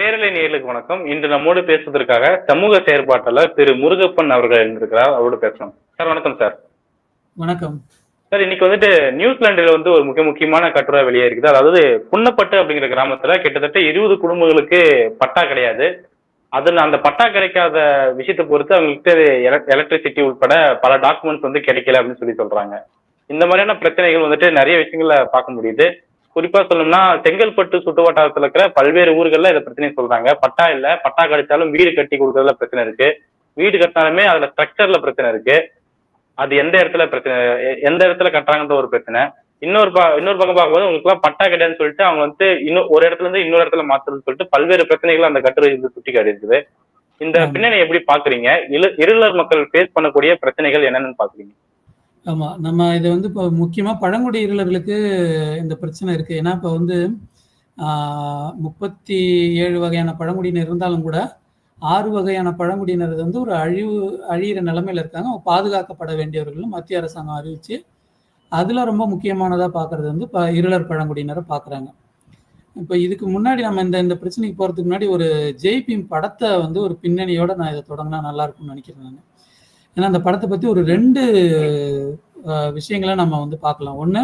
பேரலை நேயர்களுக்கு வணக்கம். இன்று நம்மோடு பேசுவதற்காக சமூக செயற்பாட்டாளர் திரு முருகப்பன் அவர்கள் இருந்திருக்கிறார். அவரோடு பேசலாம். சார் வணக்கம் சார். வணக்கம். சார் இன்னைக்கு வந்துட்டு நியூசிலாண்டில் வந்து ஒரு முக்கிய முக்கியமான கட்டுரை வெளியே இருக்குது அதாவது புன்னப்பட்டு அப்படிங்கிற கிராமத்துல கிட்டத்தட்ட இருபது குடும்பங்களுக்கு பட்டா கிடையாது. அதுல அந்த பட்டா கிடைக்காத விஷயத்தை பொறுத்து அவங்களுக்கு எலக்ட்ரிசிட்டி உட்பட பல டாக்குமெண்ட்ஸ் வந்து கிடைக்கல அப்படின்னு சொல்லி சொல்றாங்க. இந்த மாதிரியான பிரச்சனைகள் வந்துட்டு நிறைய விஷயங்கள பார்க்க முடியுது. குறிப்பா சொல்லணும்னா செங்கல்பட்டு சுற்று வட்டாரத்துல இருக்கிற பல்வேறு ஊர்கள்ல இதை பிரச்சனை சொல்றாங்க. பட்டா இல்ல. பட்டா கிடைச்சாலும் வீடு கட்டி கொடுக்கறதுல பிரச்சனை இருக்கு. வீடு கட்டினாலுமே அதுல ஸ்ட்ரக்சர்ல பிரச்சனை இருக்கு. அது எந்த இடத்துல பிரச்சனை எந்த இடத்துல கட்டுறாங்கன்ற ஒரு பிரச்சனை. இன்னொரு பா இன்னொரு பக்கம் பார்க்கும்போது உங்களுக்கு எல்லாம் பட்டா கிடையாதுன்னு சொல்லிட்டு அவங்க வந்து இன்னும் ஒரு இடத்துல இருந்து இன்னொரு இடத்துல மாத்துறதுன்னு சொல்லிட்டு பல்வேறு பிரச்சனைகள் அந்த கட்டுரை வந்து சுட்டி காட்டியிருக்குது இந்த. பின்னணி எப்படி பாக்குறீங்க இரு இருளர் மக்கள் ஃபேஸ் பண்ணக்கூடிய பிரச்சனைகள் என்னென்னு பாக்குறீங்க ஆமா நம்ம இது வந்து இப்போ முக்கியமா பழங்குடி இருளர்களுக்கு இந்த பிரச்சனை இருக்கு. ஏன்னா இப்போ வந்து முப்பத்தி ஏழு வகையான பழங்குடியினர் இருந்தாலும் கூட ஆறு வகையான பழங்குடியினர் வந்து ஒரு அழிவு அழியிற நிலைமையில இருக்காங்க. அவங்க பாதுகாக்கப்பட வேண்டியவர்களும் மத்திய அரசாங்கம் அறிவிச்சு அதுல ரொம்ப முக்கியமானதா பார்க்கறது வந்து இப்போ இருளர் பழங்குடியினரை பார்க்குறாங்க இப்போ இதுக்கு முன்னாடி நம்ம இந்த இந்த பிரச்சனைக்கு போறதுக்கு முன்னாடி ஒரு ஜெய்பீம் படத்தை வந்து ஒரு பின்னணியோட நான் இதை தொடங்கினா நல்லா இருக்கும்னு நினைக்கிறேன் நான். ஏன்னா அந்த படத்தை பத்தி ஒரு ரெண்டு விஷயங்களை நம்ம வந்து பார்க்கலாம். ஒன்று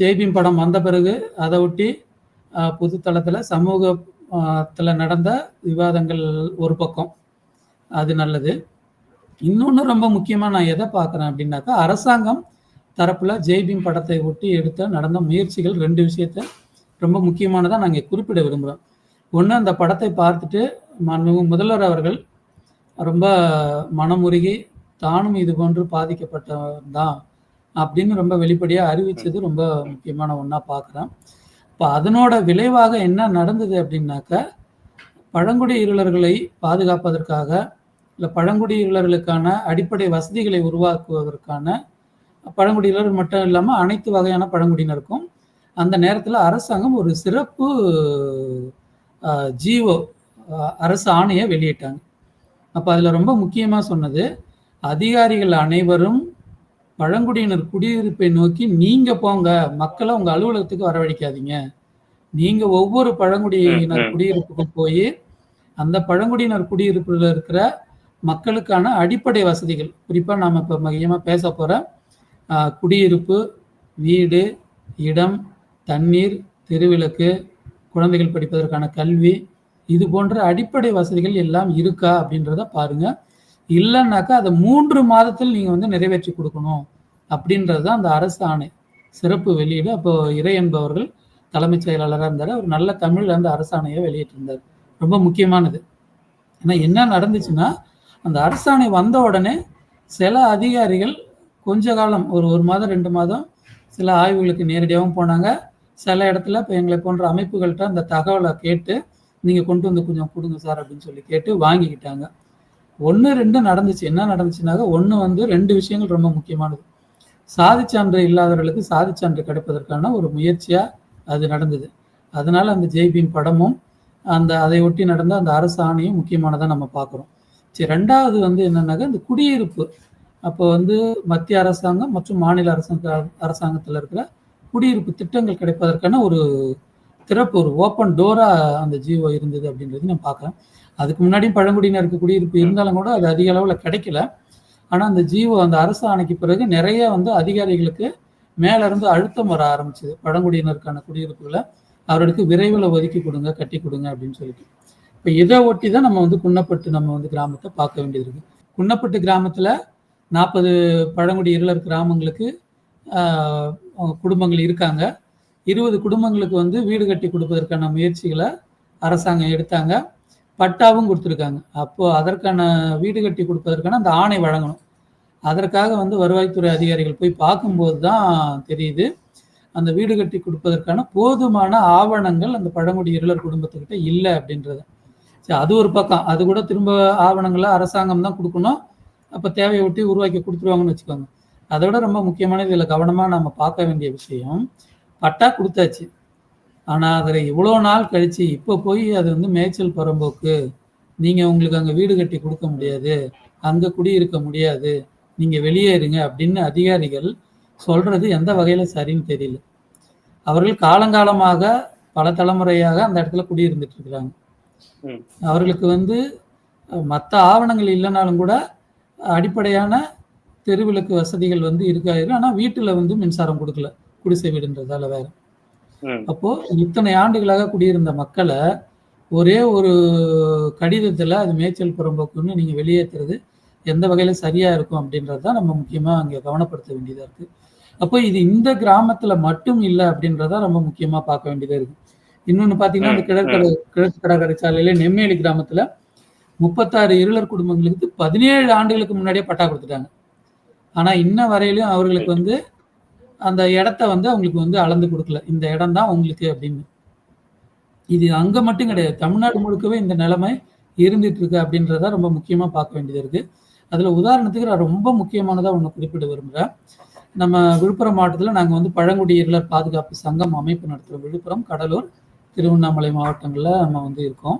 ஜெய்பீம் படம் வந்த பிறகு அதை ஒட்டி புது தளத்தில் சமூகத்தில் நடந்த விவாதங்கள் ஒரு பக்கம். அது நல்லது. இன்னொன்று ரொம்ப முக்கியமாக நான் எதை பார்க்குறேன் அப்படின்னாக்கா அரசாங்கம் தரப்பில் ஜெய்பீம் படத்தை ஒட்டி எடுத்த நடந்த முயற்சிகள் ரெண்டு விஷயத்த ரொம்ப முக்கியமானதாக நாங்கள் குறிப்பிட விரும்புகிறோம் ஒன்று அந்த படத்தை பார்த்துட்டு மாண்புமிகு முதல்வர் அவர்கள் ரொம்ப மனமுருகி தானும் இது போன்று பாதிக்கப்பட்டவன் தான் அப்படின்னு ரொம்ப வெளிப்படையாக அறிவிச்சது ரொம்ப முக்கியமான ஒன்றா பார்க்குறேன் இப்போ அதனோட விளைவாக என்ன நடந்தது அப்படின்னாக்க பழங்குடி பாதுகாப்பதற்காக இல்லை பழங்குடியிருளர்களுக்கான அடிப்படை வசதிகளை உருவாக்குவதற்கான பழங்குடியினர் மட்டும் இல்லாமல் அனைத்து வகையான பழங்குடியினருக்கும் அந்த நேரத்தில் அரசாங்கம் ஒரு சிறப்பு ஜீவோ ஜிஓ அரசு ஆணையை வெளியிட்டாங்க. அப்போ அதில் ரொம்ப முக்கியமாக சொன்னது அதிகாரிகள் அனைவரும் பழங்குடியினர் குடியிருப்பை நோக்கி நீங்கள் போங்க. மக்களை உங்கள் அலுவலகத்துக்கு வரவழைக்காதீங்க. நீங்கள் ஒவ்வொரு பழங்குடியினர். குடியிருப்புக்கும் போய் அந்த பழங்குடியினர் குடியிருப்பில் இருக்கிற மக்களுக்கான அடிப்படை வசதிகள் குறிப்பாக நாம் இப்போ மையமாக பேச போகிற குடியிருப்பு வீடு இடம் தண்ணீர் தெருவிளக்கு குழந்தைகள் படிப்பதற்கான கல்வி இது போன்ற அடிப்படை வசதிகள் எல்லாம் இருக்கா அப்படின்றத பாருங்க. இல்லைன்னாக்கா அதை மூன்று மாதத்தில் நீங்கள் வந்து நிறைவேற்றி கொடுக்கணும் அப்படின்றது தான் அந்த அரசு ஆணை. சிறப்பு வெளியீடு. அப்போ இறை என்பவர்கள் தலைமைச் செயலாளராக இருந்தார். அவர் நல்ல தமிழில் அந்த அரசாணையை வெளியிட்டிருந்தார். ரொம்ப முக்கியமானது. ஏன்னா என்ன நடந்துச்சுன்னா அந்த அரசாணை வந்த உடனே சில அதிகாரிகள் கொஞ்ச காலம் ஒரு ஒரு மாதம் ரெண்டு மாதம் சில ஆய்வுகளுக்கு நேரடியாகவும் போனாங்க. சில இடத்துல இப்போ எங்களை போன்ற அமைப்புகள்கிட்ட அந்த தகவலை கேட்டு நீங்கள் கொண்டு வந்து கொஞ்சம் கொடுங்க சார் அப்படின்னு சொல்லி கேட்டு வாங்கிக்கிட்டாங்க. ஒன்று ரெண்டு நடந்துச்சு. என்ன நடந்துச்சுனாக்க ஒன்று வந்து ரெண்டு விஷயங்கள் ரொம்ப முக்கியமானது. சாதிச்சான்று இல்லாதவர்களுக்கு சாதிச்சான்று கிடைப்பதற்கான ஒரு முயற்சியாக அது நடந்தது. அதனால அந்த ஜெய்பீம் படமும் அந்த அதை ஒட்டி நடந்த அந்த அரசு ஆணையும் முக்கியமானதாக நம்ம பார்க்குறோம். சரி ரெண்டாவது வந்து என்னன்னாக்கா இந்த குடியிருப்பு. அப்போ வந்து மத்திய அரசாங்கம் மற்றும் மாநில அரசாங்க அரசாங்கத்தில் இருக்கிற குடியிருப்பு திட்டங்கள் கிடைப்பதற்கான ஒரு திறப்பு ஒரு ஓப்பன் டோரா அந்த ஜிஓ இருந்தது அப்படின்றது நான் பார்க்குறேன். அதுக்கு முன்னாடியும் பழங்குடியினருக்கு குடியிருப்பு இருந்தாலும் கூட அது அதிக அளவில் கிடைக்கல. ஆனால் அந்த ஜியோ அந்த அரசு ஆணைக்கு பிறகு நிறைய வந்து அதிகாரிகளுக்கு மேல இருந்து அழுத்தம் வர ஆரம்பிச்சது. பழங்குடியினருக்கான குடியிருப்புகளை அவர்களுக்கு விரைவில் ஒதுக்கி கொடுங்க கட்டி கொடுங்க அப்படின்னு சொல்லிட்டு. இப்போ இதை ஒட்டி தான் நம்ம வந்து குன்னப்பட்டு நம்ம வந்து கிராமத்தை பார்க்க வேண்டியது இருக்கு. குன்னப்பட்டு கிராமத்தில் நாற்பது பழங்குடி இருளர் கிராமங்களுக்கு குடும்பங்கள் இருக்காங்க. இருபது குடும்பங்களுக்கு வந்து வீடு கட்டி கொடுப்பதற்கான முயற்சிகளை அரசாங்கம் எடுத்தாங்க. பட்டாவும் கொடுத்துருக்காங்க. அப்போ அதற்கான வீடு கட்டி கொடுப்பதற்கான அந்த ஆணை வழங்கணும். அதற்காக வந்து வருவாய்த்துறை அதிகாரிகள் போய் பார்க்கும்போது தான் தெரியுது. அந்த வீடு கட்டி கொடுப்பதற்கான போதுமான ஆவணங்கள் அந்த பழங்குடி இருளர் குடும்பத்துக்கிட்ட இல்லை அப்படின்றது. சரி அது ஒரு பக்கம். அது கூட திரும்ப ஆவணங்களை அரசாங்கம் தான் கொடுக்கணும். அப்போ தேவையை ஒட்டி உருவாக்கி கொடுத்துருவாங்கன்னு வச்சுக்கோங்க. அதை விட ரொம்ப முக்கியமான இதில் கவனமாக நம்ம பார்க்க வேண்டிய விஷயம் பட்டா கொடுத்தாச்சு. ஆனால் அதில் இவ்வளோ நாள் கழிச்சு இப்போ போய் அது வந்து மேய்ச்சல் புறம்போக்கு நீங்கள் உங்களுக்கு அங்கே வீடு கட்டி கொடுக்க முடியாது அங்கே குடியிருக்க முடியாது நீங்கள் வெளியேறுங்க அப்படின்னு அதிகாரிகள் சொல்றது எந்த வகையில் சரின்னு தெரியல அவர்கள் காலங்காலமாக பல தலைமுறையாக அந்த இடத்துல குடியிருந்துட்டு இருக்கிறாங்க. அவர்களுக்கு வந்து மற்ற ஆவணங்கள் இல்லைனாலும் கூட அடிப்படையான தெருவிளக்கு வசதிகள் வந்து இருக்காது ஆனா வீட்டுல வந்து மின்சாரம் கொடுக்கல குடிசை வீடுன்றதால வேற. அப்போ இத்தனை ஆண்டுகளாக குடியிருந்த மக்களை ஒரே ஒரு கடிதத்துல அது மேய்ச்சல் புறம்போக்குன்னு நீங்க வெளியேற்றுறது எந்த வகையில சரியா இருக்கும் அப்படின்றது தான் நம்ம முக்கியமா அங்க கவனப்படுத்த வேண்டியதா இருக்கு. அப்போ இது இந்த கிராமத்துல மட்டும் இல்லை அப்படின்றத ரொம்ப முக்கியமா பார்க்க வேண்டியதா இருக்கு. இன்னொன்னு பாத்தீங்கன்னா இந்த ம், கிழக்கு கிழக்கு கடற்கரை சாலையில நெம்மேலி கிராமத்துல முப்பத்தாறு இருளர் குடும்பங்களுக்கு பதினேழு ஆண்டுகளுக்கு முன்னாடியே பட்டா கொடுத்துட்டாங்க. ஆனா இன்ன வரையிலும் அவர்களுக்கு வந்து அந்த இடத்த வந்து அவங்களுக்கு வந்து அளந்து கொடுக்கல. இந்த இடம் தான் உங்களுக்கு அப்படின்னு. இது அங்க மட்டும் கிடையாது. தமிழ்நாடு முழுக்கவே இந்த நிலைமை இருந்துட்டு இருக்கு அப்படின்றத ரொம்ப முக்கியமா பார்க்க வேண்டியது இருக்கு. அதுல உதாரணத்துக்கு நான் ரொம்ப முக்கியமானதா ஒன்று குறிப்பிட விரும்புகிறேன் நம்ம விழுப்புரம் மாவட்டத்தில் நாங்கள் வந்து பழங்குடி இருளர் பாதுகாப்பு சங்கம் அமைப்பு நடத்துகிறோம் விழுப்புரம் கடலூர் திருவண்ணாமலை மாவட்டங்களில் நம்ம வந்து இருக்கோம்.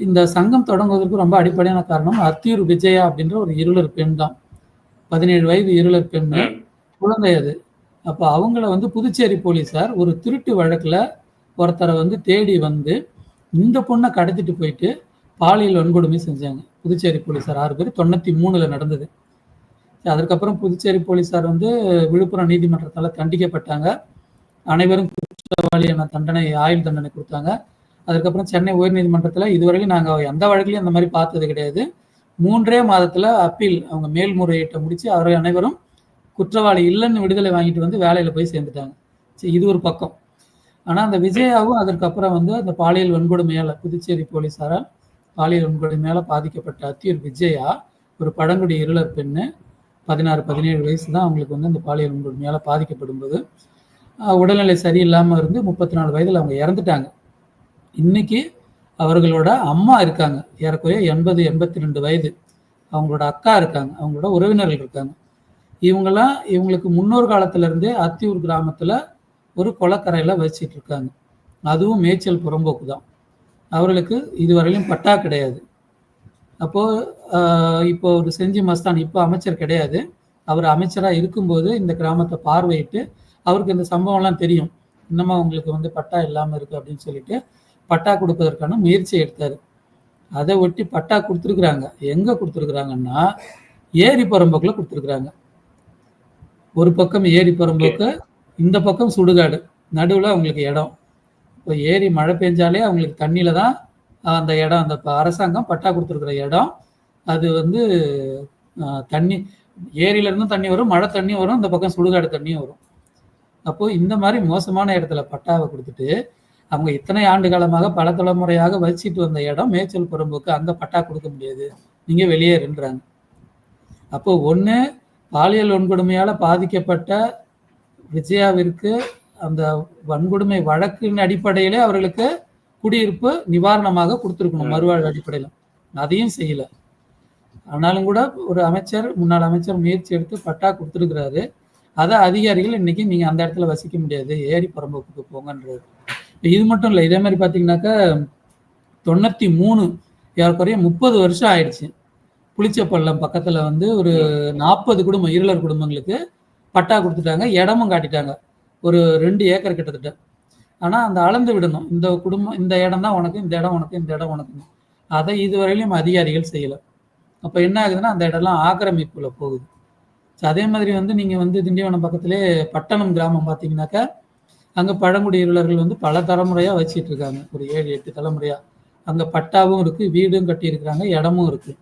இந்த சங்கம் தொடங்குவதற்கு ரொம்ப அடிப்படையான காரணம் அத்தியூர் விஜயா அப்படின்ற ஒரு இருளர் பெண் தான். பதினேழு வயது இருளர் பெண் குழந்தை அது. அப்போ அவங்கள வந்து புதுச்சேரி போலீஸார் ஒரு திருட்டு வழக்கில் ஒருத்தரை வந்து தேடி வந்து இந்த பொண்ணை கடத்திட்டு போயிட்டு பாலியல் வன்கொடுமை செஞ்சாங்க. புதுச்சேரி போலீஸார் ஆறு பேர். தொண்ணூற்றி மூணில் நடந்தது. சரி, அதுக்கப்புறம் புதுச்சேரி போலீஸார் வந்து விழுப்புரம் நீதிமன்றத்தால் தண்டிக்கப்பட்டாங்க. அனைவரும் குற்றவாளியான தண்டனை ஆயுள் தண்டனை கொடுத்தாங்க. அதுக்கப்புறம் சென்னை உயர்நீதிமன்றத்தில் இதுவரையிலும் நாங்கள் எந்த வழக்குலையும் அந்த மாதிரி பார்த்தது கிடையாது. மூன்றே மாதத்தில் அப்பீல் அவங்க மேல்முறையீட்டை முடித்து அவர்கள் அனைவரும் குற்றவாளி இல்லைன்னு விடுதலை வாங்கிட்டு வந்து வேலையில போய் சேர்ந்துட்டாங்க. சரி இது ஒரு பக்கம். ஆனா அந்த விஜயாவும் அதற்கப்புறம் வந்து அந்த பாலியல் வன்கொடுமையால புதுச்சேரி போலீசாரால் பாலியல் வன்கொடுமையால பாதிக்கப்பட்ட அத்தியூர் விஜயா ஒரு பழங்குடி இருளர் பெண்ணு பதினாறு பதினேழு வயசு தான் அவங்களுக்கு வந்து அந்த பாலியல் வன்கொடுமையால பாதிக்கப்படும் போது உடல்நிலை சரியில்லாம இருந்து முப்பத்தி நாலு வயதுல அவங்க இறந்துட்டாங்க. இன்னைக்கு அவர்களோட அம்மா இருக்காங்க. ஏறக்குறைய எண்பது எண்பத்தி ரெண்டு வயது. அவங்களோட அக்கா இருக்காங்க. அவங்களோட உறவினர்கள் இருக்காங்க. இவங்கெல்லாம் இவங்களுக்கு முன்னோர் காலத்துல இருந்தே அத்தியூர் கிராமத்துல ஒரு குளக்கரையில வச்சிட்டு இருக்காங்க அதுவும் மேய்ச்சல் புறம்போக்கு தான் அவர்களுக்கு இதுவரையிலும் பட்டா கிடையாது. அப்போ இப்போ ஒரு செஞ்சி மஸ்தான் இப்போ அமைச்சர் கிடையாது. அவர் அமைச்சராக இருக்கும்போது இந்த கிராமத்தை பார்வையிட்டு அவருக்கு இந்த சம்பவம்லாம் தெரியும். இன்னமும் அவங்களுக்கு வந்து பட்டா இல்லாமல் இருக்கு அப்படின்னு சொல்லிட்டு பட்டா கொடுப்பதற்கான முயற்சி எடுத்தார். அதை ஒட்டி பட்டா கொடுத்துருக்குறாங்க. எங்கே கொடுத்துருக்குறாங்கன்னா ஏரி புறம்போக்கில் கொடுத்துருக்குறாங்க. ஒரு பக்கம் ஏரி புறம்போக்கு இந்த பக்கம் சுடுகாடு. நடுவுல அவங்களுக்கு இடம். இப்போ ஏரி மழை பெஞ்சாலே அவங்களுக்கு தண்ணியில தான் அந்த இடம் அந்த அரசாங்கம் பட்டா கொடுத்துருக்குற இடம். அது வந்து தண்ணி ஏரியில இருந்தும் தண்ணி வரும் மழை தண்ணி வரும் இந்த பக்கம் சுடுகாடு தண்ணியும் வரும். அப்போ இந்த மாதிரி மோசமான இடத்துல பட்டாவை கொடுத்துட்டு அவங்க இத்தனை ஆண்டு காலமாக பல தலைமுறையாக வச்சிட்டு வந்த இடம் மேய்ச்சல் புறம்போக்கு அங்க பட்டா கொடுக்க முடியாது. நீங்க வெளியேறுன்றாங்க அப்போ ஒண்ணு பாலியல் வன்கொடுமையால் பாதிக்கப்பட்ட விஜயாவிற்கு அந்த வன்கொடுமை வழக்கின் அடிப்படையிலே அவர்களுக்கு குடியிருப்பு நிவாரணமாக கொடுத்துருக்கணும் மறுவாழ் மறுவாழ்வு அடிப்படையில். அதையும் செய்யல. ஆனாலும் கூட ஒரு அமைச்சர் முன்னாள் அமைச்சர் முயற்சி எடுத்து பட்டா கொடுத்துருக்கிறாரு. அதை அதிகாரிகள் இன்னைக்கு நீங்கள் அந்த இடத்துல வசிக்க முடியாது. ஏரி புறம்போக்குக்கு போங்கன்றது இப்போ இது மட்டும் இல்லை இதே மாதிரி பார்த்தீங்கன்னாக்கா தொண்ணூற்றி மூணு ஏறக்குறைய முப்பது வருஷம் ஆயிடுச்சு. புளிச்சப்பள்ளம் பக்கத்துல வந்து ஒரு நாற்பது குடும்பம் இருளர் குடும்பங்களுக்கு பட்டா கொடுத்துட்டாங்க இடமும் காட்டிட்டாங்க. ஒரு ரெண்டு ஏக்கர் கிட்டத்தட்ட. ஆனா அந்த அளந்து விடணும். இந்த குடும்பம் இந்த இடம் தான் உனக்கு இந்த இடம் உனக்கு இந்த இடம் உனக்கு அதை இதுவரையிலும் அதிகாரிகள் செய்யல. அப்ப என்ன ஆகுதுன்னா அந்த இடம்லாம் ஆக்கிரமிப்புல போகுது. ஸோ அதே மாதிரி வந்து நீங்க வந்து திண்டிவனம் பக்கத்திலே பட்டணம் கிராமம் பார்த்தீங்கன்னாக்கா அங்க பழங்குடி இருளர்கள் வந்து பல தலைமுறையா வச்சிட்டு இருக்காங்க. ஒரு ஏழு எட்டு தலைமுறையா. அங்க பட்டாவும் இருக்கு வீடும் கட்டி இருக்கிறாங்க இடமும் இருக்கு.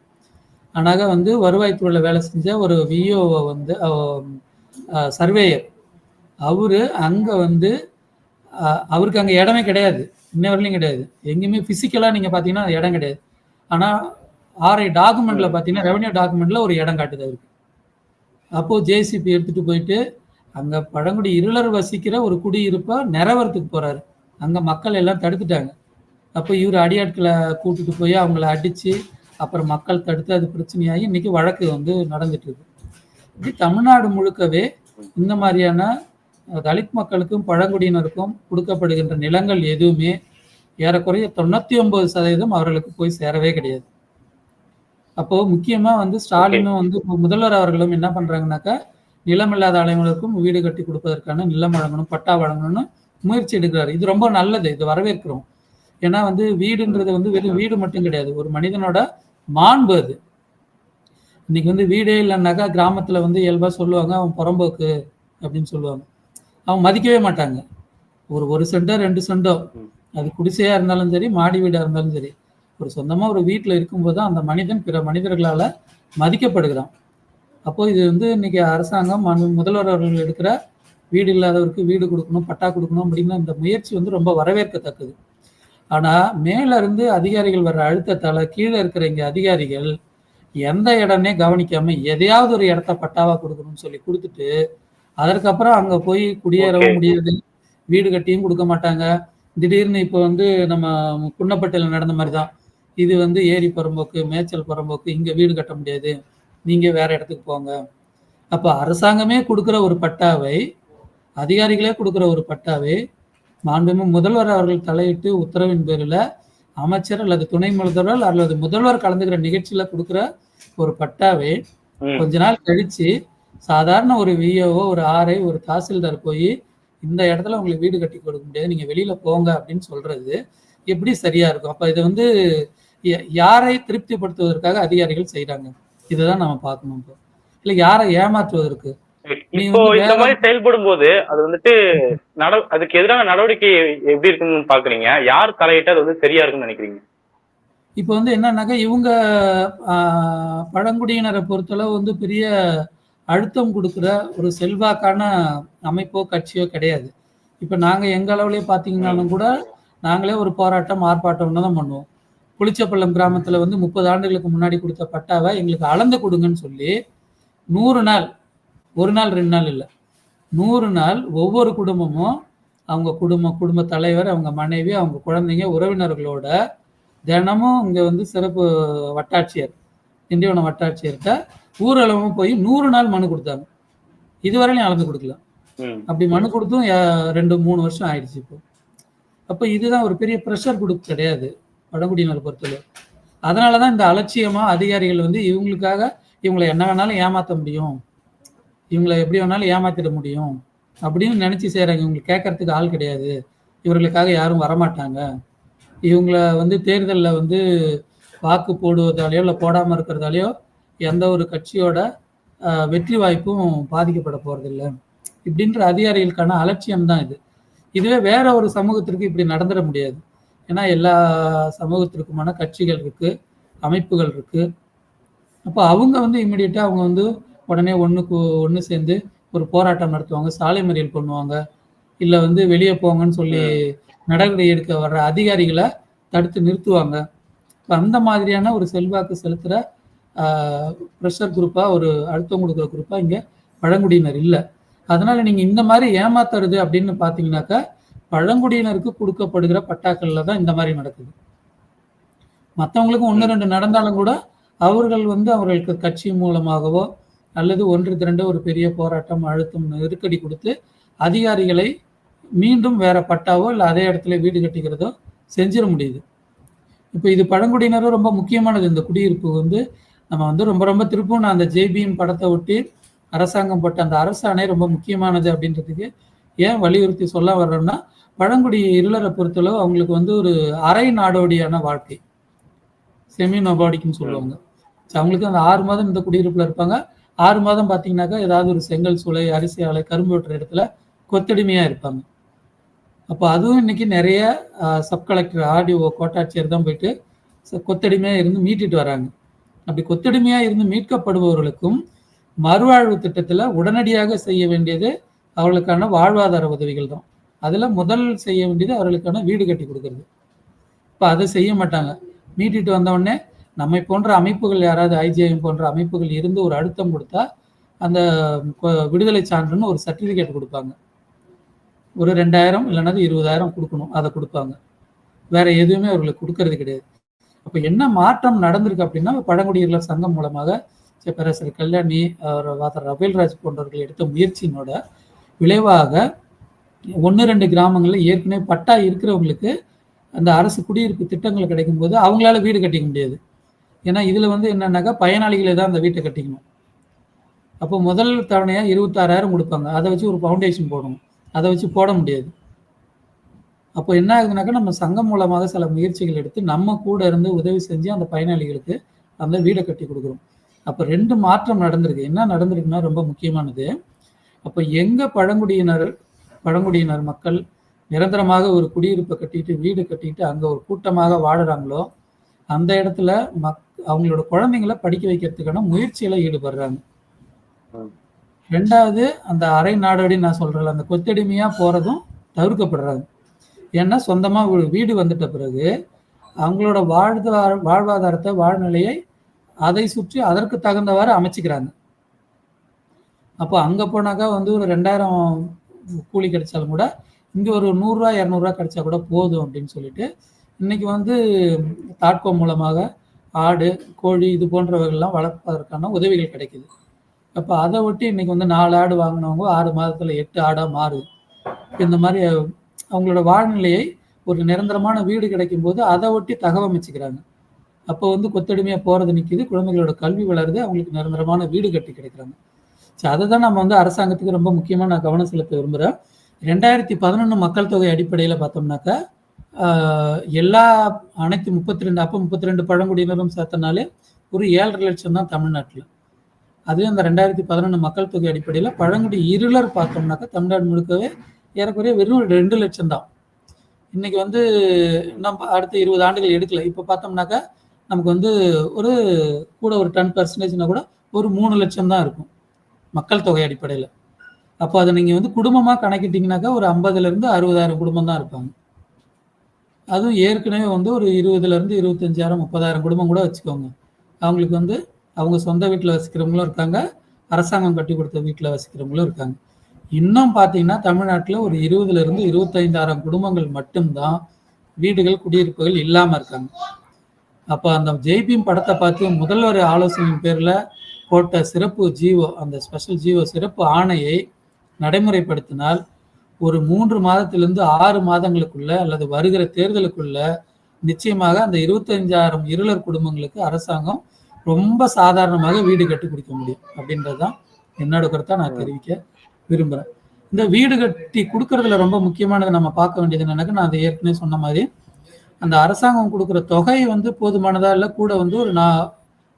ஆனாக வந்து வருவாய்த்துறையில் வேலை செஞ்ச ஒரு விஓ வந்து சர்வேயர். அவர் அங்கே வந்து அவருக்கு அங்கே இடமே கிடையாது. இன்ன வரலையும் கிடையாது. எங்கேயுமே ஃபிசிக்கலாக நீங்கள் பார்த்தீங்கன்னா இடம் கிடையாது. ஆனால் ஆர்ஐ டாக்குமெண்ட்டில் பார்த்தீங்கன்னா ரெவன்யூ டாக்குமெண்ட்டில் ஒரு இடம் காட்டுது அவருக்கு. அப்போது ஜேசிபி எடுத்துகிட்டு போயிட்டு அங்கே பழங்குடி இருளர் வசிக்கிற ஒரு குடியிருப்பை நிறவரத்துக்கு போகிறாரு அங்கே மக்கள் எல்லாம் தடுத்துட்டாங்க. அப்போ இவர் அடியாட்களை கூட்டுட்டு போய் அவங்கள அடித்து அப்புறம் மக்கள் தடுத்து அது பிரச்சனையாகி இன்னைக்கு வழக்கு வந்து நடந்துட்டு இருக்கு இப்படி தமிழ்நாடு முழுக்கவே இந்த மாதிரியான தலித் மக்களுக்கும் பழங்குடியினருக்கும் கொடுக்கப்படுகின்ற நிலங்கள் எதுவுமே ஏறக்குறைய தொண்ணூத்தி ஒன்பது சதவீதம் அவர்களுக்கு போய் சேரவே கிடையாது. அப்போ முக்கியமா வந்து ஸ்டாலினும் வந்து முதல்வர் அவர்களும் என்ன பண்றாங்கன்னாக்கா நிலமில்லாத அலைவர்களுக்கும் வீடு கட்டி கொடுப்பதற்கான நிலம் வழங்கணும் பட்டா வழங்கணும்னு முயற்சி எடுக்கிறாரு. இது ரொம்ப நல்லது. இது வரவேற்கிறோம். ஏன்னா வந்து வீடுன்றது வந்து வெறும் வீடு மட்டும் கிடையாது. ஒரு மனிதனோட மாண்பு அது. இன்னைக்கு வந்து வீடே இல்லைன்னாக்கா கிராமத்துல வந்து இயல்பா சொல்லுவாங்க அவன் புறம்போக்கு அப்படின்னு சொல்லுவாங்க. அவன் மதிக்கவே மாட்டாங்க. ஒரு ஒரு சென்டோ ரெண்டு சென்டோ. அது குடிசையா இருந்தாலும் சரி மாடி வீடா இருந்தாலும் சரி. ஒரு சொந்தமா ஒரு வீட்டில் இருக்கும்போது அந்த மனிதன் பிற மனிதர்களால மதிக்கப்படுகிறான். அப்போ இது வந்து இன்னைக்கு அரசாங்கம் முதல்வர் அவர்கள் எடுக்கிற வீடு இல்லாதவருக்கு வீடு கொடுக்கணும் பட்டா கொடுக்கணும் அப்படின்னு இந்த முயற்சி வந்து ரொம்ப வரவேற்கத்தக்கது. ஆனா மேல இருந்து அதிகாரிகள் வர்ற அழுத்தத்தால கீழே இருக்கிற இங்க அதிகாரிகள் எந்த இடம்னே கவனிக்காம எதையாவது ஒரு இடத்த பட்டாவா கொடுக்கணும்னு சொல்லி கொடுத்துட்டு அதற்கப்புறம் அங்க போய் குடியேறவும். முடியாது. வீடு கட்டியும் கொடுக்க மாட்டாங்க. திடீர்னு இப்போ வந்து நம்ம குன்னப்பட்டையில நடந்த மாதிரி தான் இது வந்து ஏரி புறம்போக்கு மேய்ச்சல் புறம்போக்கு இங்க வீடு கட்ட முடியாது. நீங்க வேற இடத்துக்கு போங்க. அப்ப அரசாங்கமே கொடுக்கிற ஒரு பட்டாவை அதிகாரிகளே கொடுக்கிற ஒரு பட்டாவை மாண்புமிகு முதல்வர் அவர்கள் தலையிட்டு உத்தரவின் பேரில் அமைச்சர் அல்லது துணை முதல்வர் அல்லது முதல்வர் கலந்துக்கிற நிகழ்ச்சியில கொடுக்கிற ஒரு பட்டாவை. கொஞ்ச நாள் கழிச்சு சாதாரண ஒரு விஓஓ ஒரு ஆர்ஐ ஒரு தாசில்தார் போய் இந்த இடத்துல உங்களுக்கு வீடு கட்டி கொடுக்க முடியாது நீங்க வெளியில போங்க அப்படின்னு சொல்றது எப்படி சரியா இருக்கும்? அப்ப இது வந்து யாரை திருப்திப்படுத்துவதற்காக அதிகாரிகள் செய்றாங்க? இதுதான் நம்ம பார்க்கணும் இப்போ. இல்ல யாரை ஏமாற்றுவதற்கு? இப்போ இந்த மாதிரி செயல்படும் போது அது வந்துட்டு நட அதுக்கு எதிரான நடவடிக்கை எப்படி இருக்குன்னு பாக்குறீங்க? யார் தலையிட்டு அது வந்து சரியா இருக்குன்னு நினைக்கிறீங்க? இப்போ வந்து என்னன்னாக்கா இவங்க பழங்குடியினரை பொறுத்தளவு வந்து பெரிய அழுத்தம் கொடுக்குற ஒரு செல்வாக்கான அமைப்போ கட்சியோ கிடையாது. இப்போ நாங்கள் எங்கள் அளவுலேயே பார்த்தீங்கன்னாலும் கூட நாங்களே ஒரு போராட்டம் ஆர்ப்பாட்டம்னு தான் பண்ணுவோம். புளிச்சப்பள்ளம் கிராமத்தில் வந்து முப்பது ஆண்டுகளுக்கு முன்னாடி கொடுத்த பட்டாவை எங்களுக்கு அளந்து கொடுங்கன்னு சொல்லி நூறு நாள் ஒரு நாள் ரெண்டு நாள் இல்லை. நூறு நாள் ஒவ்வொரு குடும்பமும் அவங்க குடும்ப குடும்ப தலைவர் அவங்க மனைவி அவங்க குழந்தைங்க உறவினர்களோட தினமும் இங்கே வந்து சிறப்பு வட்டாட்சியர் திண்டிவனம் வட்டாட்சியர்கிட்ட ஊரளவும் போய் நூறு நாள் மனு கொடுத்தாங்க. இதுவரையிலும் அளந்து கொடுக்கல. ம். அப்படி மனு கொடுத்தும் ரெண்டு மூணு வருஷம் ஆயிடுச்சு இப்போ. அப்போ இதுதான் ஒரு பெரிய ப்ரெஷர் கொடுக்க கிடையாது பழங்குடியினரை பொறுத்தவரை. அதனால தான் இந்த அலட்சியமா அதிகாரிகள் வந்து இவங்களுக்காக இவங்களை என்ன வேணாலும் ஏமாற்ற முடியும். இவங்களை எப்படி வேணாலும் ஏமாத்திட முடியும் அப்படின்னு நினைச்சு செய்கிறாங்க இவங்களுக்கு கேட்கறதுக்கு ஆள் கிடையாது. இவர்களுக்காக யாரும் வரமாட்டாங்க. இவங்கள வந்து தேர்தலில் வந்து வாக்கு போடுவதாலேயோ இல்லை போடாமல் இருக்கிறதாலேயோ எந்த ஒரு கட்சியோட வெற்றி வாய்ப்பும் பாதிக்கப்பட போகிறதில்ல இப்படின்ற அதிகாரிகளுக்கான அலட்சியம் தான் இது. இதுவே வேற ஒரு சமூகத்திற்கு இப்படி நடந்துட முடியாது. ஏன்னா எல்லா சமூகத்திற்குமான கட்சிகள் இருக்குது அமைப்புகள் இருக்குது அப்போ அவங்க வந்து இம்மிடியட்டாக அவங்க வந்து உடனே ஒண்ணுக்கு ஒன்று சேர்ந்து ஒரு போராட்டம் நடத்துவாங்க. சாலை மறியல் பண்ணுவாங்க. இல்லை வந்து வெளியே போங்கன்னு சொல்லி நடவடிக்கை எடுக்க வர்ற அதிகாரிகளை தடுத்து நிறுத்துவாங்க. அந்த மாதிரியான ஒரு செல்வாக்கு செலுத்துகிற ப்ரெஷர் குரூப்பாக ஒரு அழுத்தம் கொடுக்குற குரூப்பாக இங்கே பழங்குடியினர் இல்லை. அதனால நீங்கள் இந்த மாதிரி ஏமாத்துறது அப்படின்னு பார்த்தீங்கன்னாக்கா பழங்குடியினருக்கு கொடுக்கப்படுகிற பட்டாக்கள்ல தான் இந்த மாதிரி நடக்குது. மற்றவங்களுக்கும் ஒன்று ரெண்டு நடந்தாலும் கூட அவர்கள் வந்து அவர்களுக்கு கட்சி மூலமாகவோ அல்லது ஒன்று திரண்டு ஒரு பெரிய போராட்டம் அழுத்தம் நெருக்கடி கொடுத்து அதிகாரிகளை மீண்டும் வேற பட்டாவோ இல்லை அதே இடத்துல வீடு கட்டிக்கிறதோ செஞ்சிட முடியுது. இப்போ இது பழங்குடியினரும் ரொம்ப முக்கியமானது. இந்த குடியிருப்பு வந்து நம்ம வந்து ரொம்ப ரொம்ப திருப்பும் நான் அந்த ஜேபிஎம் படத்தை ஒட்டி அரசாங்கம் போட்ட அந்த அரசாணை ரொம்ப முக்கியமானது அப்படின்றதுக்கு ஏன் வலியுறுத்தி சொல்ல வர்றோம்னா பழங்குடி இருளரை பொறுத்தளவு அவங்களுக்கு வந்து ஒரு அரை நாடோடியான வாழ்க்கை. செமி நொபாடிக்குன்னு சொல்லுவாங்க. அவங்களுக்கு அந்த ஆறு மாதம் இந்த குடியிருப்புல இருப்பாங்க. ஆறு மாதம் பார்த்தீங்கன்னாக்கா ஏதாவது ஒரு செங்கல் சூளை அரிசி ஆலை கரும்பு வெட்டுற இடத்துல கொத்தடிமையாக இருப்பாங்க. அப்போ அதுவும் இன்னைக்கு நிறைய சப் கலெக்டர் ஆர்டிஓ கோட்டாட்சியர் தான் போயிட்டு கொத்தடிமையாக இருந்து மீட்டுட்டு வராங்க. அப்படி கொத்தடிமையாக இருந்து மீட்கப்படுபவர்களுக்கும் மறுவாழ்வு திட்டத்தில் உடனடியாக செய்ய வேண்டியது அவர்களுக்கான வாழ்வாதார உதவிகள் தான். அதில் முதல் செய்ய வேண்டியது அவர்களுக்கான வீடு கட்டி கொடுக்கறது. இப்போ அதை செய்ய மாட்டாங்க. மீட்டிட்டு வந்தவுடனே நம்மை போன்ற அமைப்புகள் யாராவது ஐஜிஐஎம் போன்ற அமைப்புகள் இருந்து ஒரு அழுத்தம் கொடுத்தா அந்த விடுதலை சான்றுன்னு ஒரு சர்டிஃபிகேட் கொடுப்பாங்க. ஒரு ரெண்டாயிரம் இல்லைனா இருபதாயிரம் கொடுக்கணும் அதை கொடுப்பாங்க. வேற எதுவுமே அவர்களுக்கு கொடுக்கறது கிடையாது. அப்போ என்ன மாற்றம் நடந்திருக்கு அப்படின்னா பழங்குடியினர் சங்கம் மூலமாக பேரரசர் கல்யாணி அவர் வாதர் ரபேல்ராஜ் போன்றவர்கள் எடுத்த முயற்சியினோட விளைவாக ஒன்று ரெண்டு கிராமங்களில் ஏற்கனவே பட்டா இருக்கிறவங்களுக்கு அந்த அரசு குடியிருப்பு திட்டங்கள் கிடைக்கும் போது அவங்களால வீடு கட்டிக்க முடியாது. ஏன்னா இதில் வந்து என்னென்னாக்கா பயனாளிகளை தான் அந்த வீட்டை கட்டிக்கணும். அப்போ முதல் தவணையாக இருபத்தாறாயிரம் கொடுப்பாங்க. அதை வச்சு ஒரு ஃபவுண்டேஷன் போடணும். அதை வச்சு போட முடியாது. அப்போ என்ன ஆகுதுனாக்கா நம்ம சங்கம் மூலமாக சில முயற்சிகள் எடுத்து நம்ம கூட இருந்து உதவி செஞ்சு அந்த பயனாளிகளுக்கு அந்த வீடை கட்டி கொடுக்குறோம். அப்போ ரெண்டு மாற்றம் நடந்திருக்கு. என்ன நடந்திருக்குன்னா ரொம்ப முக்கியமானது. அப்போ எங்கே பழங்குடியினர் பழங்குடியினர் மக்கள் நிரந்தரமாக ஒரு குடியிருப்பை கட்டிட்டு வீடு கட்டிட்டு அங்கே ஒரு கூட்டமாக வாழறாங்களோ அந்த இடத்துல மக் அவங்களோட குழந்தைங்களை படிக்க வைக்கிறதுக்கான முயற்சியில ஈடுபடுறாங்க. ரெண்டாவது அந்த அரை நாடோடி நான் சொல்றேன் அந்த கொத்தடிமையா போறதும் தவிர்க்கப்படுறாங்க. ஏன்னா சொந்தமா ஒரு வீடு வந்துட்ட பிறகு அவங்களோட வாழ்வாதார வாழ்வாதாரத்தை வாழ்நிலையை அதை சுற்றி அதற்கு தகுந்தவாறு அமைச்சுக்கிறாங்க. அப்போ அங்க போனாக்கா வந்து ஒரு ரெண்டாயிரம் கூலி கிடைச்சாலும் கூட இங்க ஒரு நூறுரூவா இரநூறுவா கிடைச்சா கூட போதும் அப்படின்னு சொல்லிட்டு இன்னைக்கு வந்து தாட்கோ மூலமாக ஆடு கோழி இது போன்றவைகள்லாம் வளர்ப்பதற்கான உதவிகள் கிடைக்குது. அப்போ அதை ஒட்டி இன்னைக்கு வந்து நாலு ஆடு வாங்கினவங்க ஆறு மாதத்தில் எட்டு ஆடாக மாறுது. இந்த மாதிரி அவங்களோட வாழ்நிலையை ஒரு நிரந்தரமான வீடு கிடைக்கும் போது அதை ஒட்டி தகவமைச்சுக்கிறாங்க அப்போ வந்து கொத்தடிமையாக போகிறது நிற்கிது குழந்தைகளோட கல்வி வளருது அவங்களுக்கு நிரந்தரமான வீடு கட்டி கிடைக்கிறாங்க. ஸோ அதை தான் நம்ம வந்து அரசாங்கத்துக்கு ரொம்ப முக்கியமாக நான் கவனம் செலுத்த விரும்புகிறேன் ரெண்டாயிரத்தி பதினொன்று மக்கள் தொகை அடிப்படையில் பார்த்தோம்னாக்கா எல்லா அனைத்து முப்பத்தி ரெண்டு அப்போ முப்பத்தி ரெண்டு பழங்குடியினரும் சேர்த்தனாலே ஒரு ஏழரை லட்சம் தான் தமிழ்நாட்டில். அதுவே அந்த ரெண்டாயிரத்தி பதினொன்று மக்கள் தொகை அடிப்படையில் பழங்குடி இருளர் பார்த்தோம்னாக்கா தமிழ்நாடு முழுக்கவே ஏறக்குறைய வெறும் ரெண்டு லட்சம் தான். இன்னைக்கு வந்து நம்ம அடுத்த இருபது ஆண்டுகள் எடுக்கல. இப்போ பார்த்தோம்னாக்கா நமக்கு வந்து ஒரு கூட ஒரு டென் பர்சன்டேஜ்னா கூட ஒரு மூணு லட்சம் தான் இருக்கும் மக்கள் தொகை அடிப்படையில். அப்போ அதை நீங்கள் வந்து குடும்பமாக கணக்கிட்டீங்கன்னாக்கா ஒரு ஐம்பதுலேருந்து அறுபதாயிரம் குடும்பம் தான் இருப்பாங்க. அதுவும் ஏற்கனவே வந்து ஒரு இருபதுலேருந்து இருபத்தஞ்சாயிரம் முப்பதாயிரம் குடும்பம் கூட வச்சுக்கோங்க. அவங்களுக்கு வந்து அவங்க சொந்த வீட்டில் வசிக்கிறவங்களும் இருக்காங்க அரசாங்கம் கட்டி கொடுத்த வீட்டில் வசிக்கிறவங்களும் இருக்காங்க. இன்னும் பார்த்தீங்கன்னா தமிழ்நாட்டில் ஒரு இருபதுலேருந்து இருபத்தைந்தாயிரம் குடும்பங்கள் மட்டும்தான் வீடுகள் குடியிருப்புகள் இல்லாமல் இருக்காங்க. அப்போ அந்த ஜெய்பீம் படத்தை பார்த்து முதல்வர் ஆலோசனையின் பேரில் போட்ட சிறப்பு ஜீவோ அந்த ஸ்பெஷல் ஜீவோ சிறப்பு ஆணையை நடைமுறைப்படுத்தினால் ஒரு மூன்று மாதத்திலிருந்து ஆறு மாதங்களுக்குள்ள அல்லது வருகிற தேர்தலுக்குள்ள நிச்சயமாக அந்த இருபத்தஞ்சாயிரம் இருளர் குடும்பங்களுக்கு அரசாங்கம் ரொம்ப சாதாரணமாக வீடு கட்டி கொடுக்க முடியும் அப்படின்றது தான் என்னோட கருத்தை நான் தெரிவிக்க விரும்புகிறேன் இந்த வீடு கட்டி கொடுக்கறதுல ரொம்ப முக்கியமானதை நம்ம பார்க்க வேண்டியது என்னன்னாக்கா நான் அதை ஏற்கனவே சொன்ன மாதிரி அந்த அரசாங்கம் கொடுக்குற தொகை வந்து போதுமானதா இல்லை கூட வந்து ஒரு நான்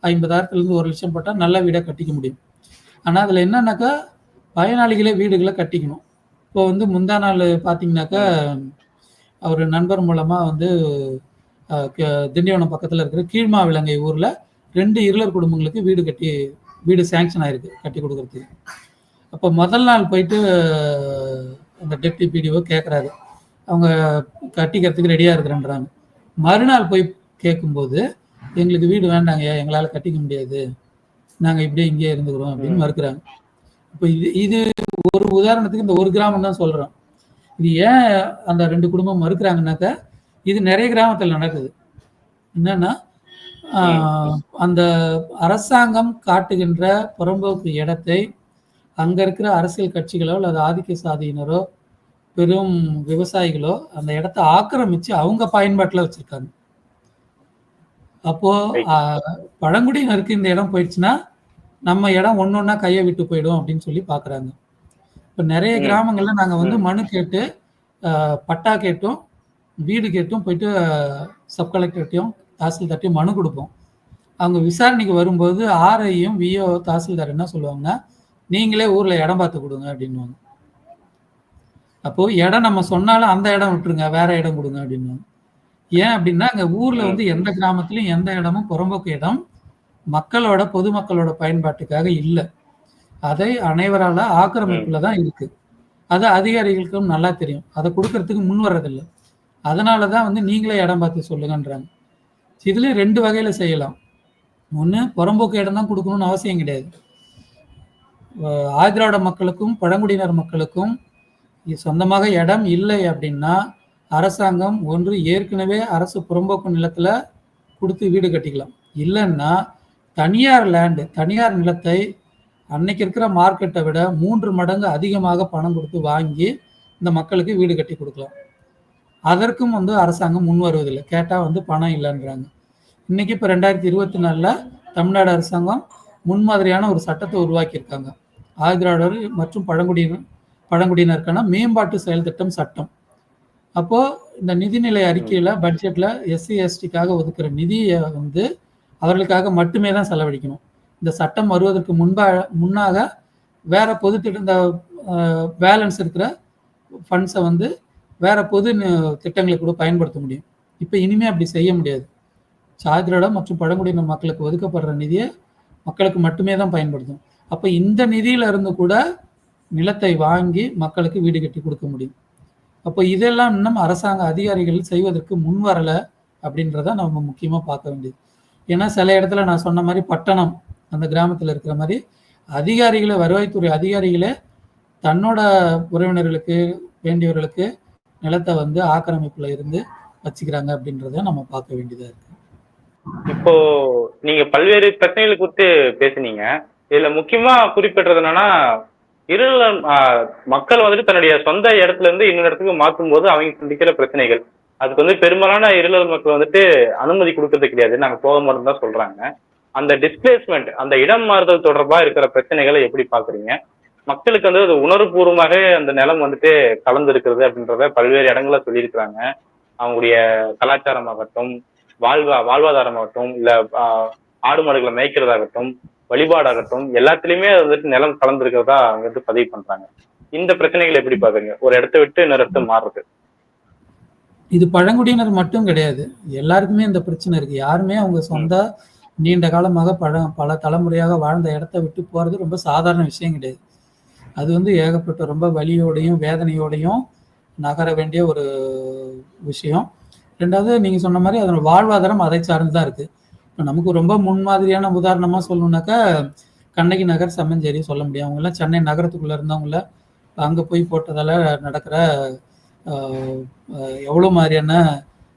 ஐம்பதாயிரத்துலேருந்து ஒரு லட்சம் போட்டால் நல்ல வீடை கட்டிக்க முடியும். ஆனால் அதில் என்னன்னாக்கா பயனாளிகளே வீடுகளை கட்டிக்கணும். இப்போ வந்து முந்தா நாள் பார்த்தீங்கன்னாக்கா அவர் நண்பர் மூலமாக வந்து திண்டிவனம் பக்கத்தில் இருக்கிற கீழ்மாவிலங்கை ஊரில் ரெண்டு இருளர் குடும்பங்களுக்கு வீடு கட்டி வீடு சேங்ஷன் ஆயிருக்கு கட்டி கொடுக்கறதுக்கு. அப்போ முதல் நாள் போயிட்டு அந்த டெப்டி பிடிஓ கேட்குறாரு அவங்க கட்டிக்கிறதுக்கு ரெடியாக இருக்கிறேன்றாங்க. மறுநாள் போய் கேட்கும்போது எங்களுக்கு வீடு வேண்டாங்க எங்களால் கட்டிக்க முடியாது. நாங்கள் இப்படியே இங்கேயே இருந்துக்கிறோம் அப்படின்னு மறுக்கிறாங்க. இப்போ இது இது ஒரு உதாரணத்துக்கு இந்த ஒரு கிராமம் தான் சொல்கிறோம் இது ஏன் அந்த ரெண்டு குடும்பம் மறுக்கிறாங்கனாக்கா இது நிறைய கிராமத்தில் நடக்குது. என்னன்னா அந்த அரசாங்கம் காட்டுகின்ற புறம்போக்கு இடத்தை அங்க இருக்கிற அரசியல் கட்சிகளோ அல்லது ஆதிக்க சாதியினரோ பெரும் விவசாயிகளோ அந்த இடத்த ஆக்கிரமிச்சு அவங்க பயன்பாட்டில் வச்சிருக்காங்க. அப்போ பழங்குடியினருக்கு இந்த இடம் போயிடுச்சுன்னா நம்ம இடம் ஒன்னொன்னா கையை விட்டு போயிடும் அப்படின்னு சொல்லி பாக்குறாங்க. இப்ப நிறைய. கிராமங்கள்ல நாங்க வந்து. மனு கேட்டு பட்டா கேட்டும் வீடு கேட்டும் போயிட்டு சப் கலெக்டர்கிட்டையும் தாசில்தார்ட்டையும் மனு கொடுப்போம். அவங்க விசாரணைக்கு வரும்போது ஆர்ஐயும் விஓ தாசில்தார் என்ன சொல்லுவாங்கன்னா நீங்களே ஊர்ல இடம் பார்த்து கொடுங்க அப்படின்னுவாங்க. அப்போ இடம் நம்ம சொன்னாலும் அந்த இடம் விட்டுருங்க வேற இடம் கொடுங்க அப்படின்னுவாங்க. ஏன் அப்படின்னா அங்க ஊர்ல வந்து எந்த கிராமத்திலும் எந்த இடமும் புறம்போக்கு இடம் மக்களோட பொதுமக்களோட பயன்பாட்டுக்காக இல்லை. அதை அனைவரால ஆக்கிரமிப்புல தான் இருக்கு. அது அதிகாரிகளுக்கும் நல்லா தெரியும். அதை கொடுக்கறதுக்கு முன் வர்றதில்லை. அதனால தான் வந்து நீங்களே இடம் பார்த்து சொல்லுங்கன்றாங்க. இதுல ரெண்டு வகையில செய்யலாம். ஒன்று புறம்போக்கு இடம் தான் கொடுக்கணும்னு அவசியம் கிடையாது. ஆதிராவிட மக்களுக்கும் பழங்குடியினர் மக்களுக்கும் சொந்தமாக இடம் இல்லை அப்படின்னா அரசாங்கம் ஒன்று ஏற்கனவே அரசு புறம்போக்கு நிலத்தில் கொடுத்து வீடு கட்டிக்கலாம். இல்லைன்னா தனியார் லேண்டு தனியார் நிலத்தை அன்னைக்கு இருக்கிற மார்க்கெட்டை விட மூன்று மடங்கு அதிகமாக பணம் கொடுத்து வாங்கி இந்த மக்களுக்கு வீடு கட்டி கொடுக்கலாம். அதற்கும் வந்து அரசாங்கம் முன் வருவதில்லை கேட்டால் வந்து பணம் இல்லைன்றாங்க. இன்னைக்கு இப்போ ரெண்டாயிரத்தி இருபத்தி நாலில் தமிழ்நாடு அரசாங்கம் முன்மாதிரியான ஒரு சட்டத்தை உருவாக்கியிருக்காங்க. ஆதிராடர் மற்றும் பழங்குடியினர் பழங்குடியினருக்கான மேம்பாட்டு செயல் திட்டம் சட்டம். அப்போது இந்த நிதிநிலை அறிக்கையில் பட்ஜெட்டில் எஸ்சி எஸ்டிக்காக ஒதுக்குற நிதியை வந்து அவர்களுக்காக மட்டுமே தான் செலவழிக்கணும். இந்த சட்டம் வருவதற்கு முன்பாக முன்னாக வேற பொது திட்ட இந்த பேலன்ஸ் இருக்கிற ஃபண்ட்ஸை வந்து வேற பொது ந- கூட பயன்படுத்த முடியும். இப்போ இனிமே அப்படி செய்ய முடியாது. சாதிரோட மற்றும் பழங்குடியினர் மக்களுக்கு ஒதுக்கப்படுற நிதியை மக்களுக்கு மட்டுமே தான் பயன்படுத்தும் அப்போ இந்த நிதியில இருந்து கூட நிலத்தை வாங்கி மக்களுக்கு வீடு கட்டி கொடுக்க முடியும். அப்போ இதெல்லாம் இன்னும் அரசாங்க அதிகாரிகள் செய்வதற்கு முன் வரலை அப்படின்றத நம்ம முக்கியமாக பார்க்க வேண்டியது. ஏன்னா சில இடத்துல நான் சொன்ன மாதிரி பட்டணம் அந்த கிராமத்தில் இருக்கிற மாதிரி அதிகாரிகளை வருவாய்த்துறை அதிகாரிகளை தன்னோட உறவினர்களுக்கு வேண்டியவர்களுக்கு நிலத்தை வந்து ஆக்கிரமிப்புல இருந்து வச்சுக்கிறாங்க அப்படின்றத நம்ம பார்க்க வேண்டியதா இருக்கு. இப்போ நீங்க பல்வேறு பிரச்சனைகள் குறித்து பேசுனீங்க. இதுல முக்கியமா குறிப்பிட்டது என்னன்னா இருள மக்கள் வந்துட்டு தன்னுடைய சொந்த இடத்துல இருந்து இன்னொரு இடத்துக்கு மாற்றும் போது அவங்க சந்திக்கிற பிரச்சனைகள். அதுக்கு வந்து பெரும்பாலான இருளர் மக்கள் வந்துட்டு அனுமதி கொடுக்கறது கிடையாது. நாங்க போக மாட்டோம் தான் சொல்றாங்க. அந்த டிஸ்பிளேஸ்மெண்ட் அந்த இடம் மாறுதல் தொடர்பா இருக்கிற பிரச்சனைகளை எப்படி பாக்குறீங்க மக்களுக்கு வந்து அது உணர்வுபூர்வமாக அந்த நிலம் வந்துட்டு கலந்து இருக்கிறது அப்படின்றத பல்வேறு இடங்கள்ல சொல்லியிருக்கிறாங்க. அவங்களுடைய கலாச்சாரமாகட்டும் வாழ்வா வாழ்வாதாரமாகட்டும் இல்ல ஆஹ், ஆடு மாடுகளை மேய்க்கிறதாகட்டும் வழிபாடாகட்டும் எல்லாத்துலயுமே அது வந்துட்டு நிலம் கலந்துருக்கிறதா அவங்க வந்து பதிவு பண்றாங்க. இந்த பிரச்சனைகளை எப்படி பாக்குறீங்க ஒரு இடத்த விட்டு இன்னொரு இடத்த மாறுறது இது பழங்குடியினர் மட்டும் கிடையாது. எல்லாருக்குமே இந்த பிரச்சனை இருக்கு. யாருமே அவங்க சொந்த நீண்ட காலமாக பழ பல தலைமுறையாக வாழ்ந்த இடத்த விட்டு போறது ரொம்ப சாதாரண விஷயம் கிடையாது. அது வந்து ஏகப்பட்ட ரொம்ப வலியோடையும் வேதனையோடையும் நகர வேண்டிய ஒரு விஷயம். ரெண்டாவது நீங்க சொன்ன மாதிரி அதோட வாழ்வாதாரம் அதை சார்ந்து தான் இருக்கு. இப்போ நமக்கு ரொம்ப முன்மாதிரியான உதாரணமா சொல்லணும்னாக்கா கண்ணகி நகர் சம்மஞ்சேரி சொல்ல முடியும். அவங்க எல்லாம் சென்னை நகரத்துக்குள்ள இருந்தவங்கள அங்க போய் போட்டதால நடக்கிற எவ்வளோ எவ்வளவு மாதிரியான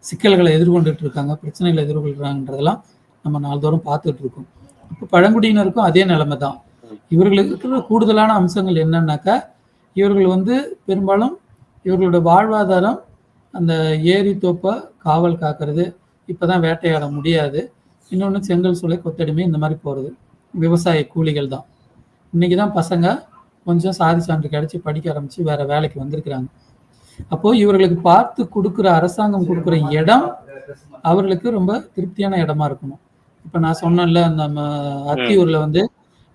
சிக்கல்களை எதிர்கொண்டுட்டு இருக்காங்க பிரச்சனைகளை எதிர்கொள்கிறாங்கன்றதெல்லாம் நம்ம நாள்தோறும் பார்த்துட்டு இருக்கோம் இப்போ பழங்குடியினருக்கும் அதே நிலைமை தான் இவர்களுக்கு இருக்கிற கூடுதலான அம்சங்கள் என்னன்னாக்கா இவர்கள் வந்து பெரும்பாலும் இவர்களோட வாழ்வாதாரம் அந்த ஏரி தோப்பை காவல் காக்கிறது இப்பதான் வேட்டையாட முடியாது. இன்னொன்று செங்கல் சூளை கொத்தடிமை இந்த மாதிரி போகிறது விவசாய கூலிகள் தான். இன்னைக்கு தான் பசங்க கொஞ்சம் சாதி சான்று கிடைச்சி படிக்க ஆரம்பிச்சு வேற வேலைக்கு வந்திருக்கிறாங்க. அப்போ இவர்களுக்கு பார்த்து கொடுக்குற அரசாங்கம் கொடுக்குற இடம் அவர்களுக்கு ரொம்ப திருப்தியான இடமா இருக்கணும். இப்ப நான் சொன்னேன்ல நம்ம அத்தியூர்ல வந்து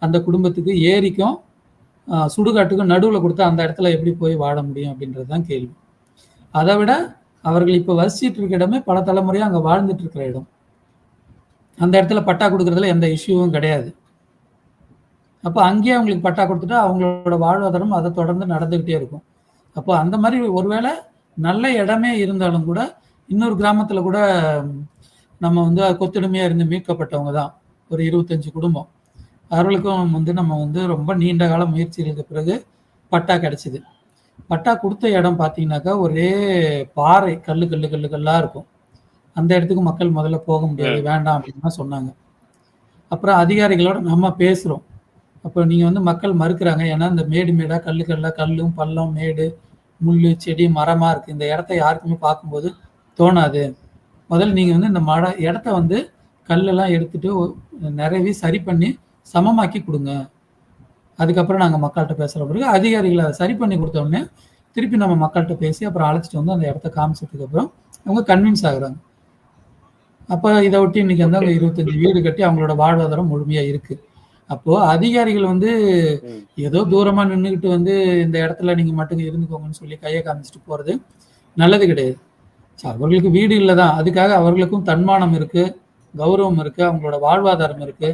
அந்த குடும்பத்துக்கு ஏரிக்கும் சுடுகாட்டுக்கும் நடுவுல கொடுத்தா அந்த இடத்துல எப்படி போய் வாழ முடியும் அப்படின்றது தான் கேள்வி. அதை விட அவர்கள் இப்ப வசிச்சிட்டு இருக்க இடமே பல தலைமுறையா அங்க வாழ்ந்துட்டு இருக்கிற இடம். அந்த இடத்துல பட்டா கொடுக்கறதுல எந்த இஷ்யூவும் கிடையாது. அப்போ அங்கேயே அவங்களுக்கு பட்டா கொடுத்துட்டா அவங்களோட வாழ்வாதாரம் அதை தொடர்ந்து நடந்துகிட்டே இருக்கும். அப்போ அந்த மாதிரி ஒருவேளை நல்ல இடமே இருந்தாலும் கூட இன்னொரு கிராமத்துல கூட நம்ம வந்து கொத்தடிமையா இருந்து மீட்கப்பட்டவங்க தான். ஒரு இருபத்தஞ்சு குடும்பம். அவர்களுக்கும் வந்து நம்ம வந்து ரொம்ப நீண்ட கால முயற்சிகளுக்கு பிறகு பட்டா கிடைச்சிது. பட்டா கொடுத்த இடம் பார்த்தீங்கன்னாக்கா ஒரே பாறை கல்லு கல்லு கல்லு கல்லா இருக்கும். அந்த இடத்துக்கு மக்கள் முதல்ல போக முடியாது. வேண்டாம் அப்படின்னு சொன்னாங்க. அப்புறம் அதிகாரிகளோட நம்ம பேசுறோம். அப்போ நீங்க வந்து மக்கள் மறுக்கிறாங்க. ஏன்னா இந்த மேடு மேடா கல்லு கல்லா கல்லும் பள்ளம் மேடு முள் செடி மரமா இருக்கு. இந்த இடத்த யாருக்குமே பார்க்கும்போது தோணாது. முதல்ல நீங்க வந்து இந்த மட இடத்த வந்து கல்லெல்லாம் எடுத்துட்டு ஒ- நிறவி சரி பண்ணி சமமாக்கி கொடுங்க. அதுக்கப்புறம் நாங்கள் மக்கள்கிட்ட பேசுற பிறகு அதிகாரிகளை அதை சரி பண்ணி கொடுத்தோடனே திருப்பி நம்ம மக்கள்கிட்ட பேசி அப்புறம் அழைச்சிட்டு வந்து அந்த இடத்த காமிச்சதுக்கு அப்புறம் அவங்க கன்வின்ஸ் ஆகுறாங்க. அப்போ இதை ஒட்டி இன்னைக்கு வந்து அவங்க இருபத்தஞ்சு வீடு கட்டி அவங்களோட வாழ்வாதாரம் முழுமையாக இருக்குது அப்போ அதிகாரிகள் வந்து. ஏதோ தூரமா நின்றுக்கிட்டு வந்து இந்த இடத்துல நீங்க மட்டும் இருந்துக்கோங்கன்னு சொல்லி கையை காமிச்சிட்டு போறது நல்லது கிடையாது. அவர்களுக்கு வீடு இல்லைதான். அதுக்காக அவர்களுக்கும் தன்மானம் இருக்கு கௌரவம் இருக்கு அவங்களோட வாழ்வாதாரம் இருக்கு.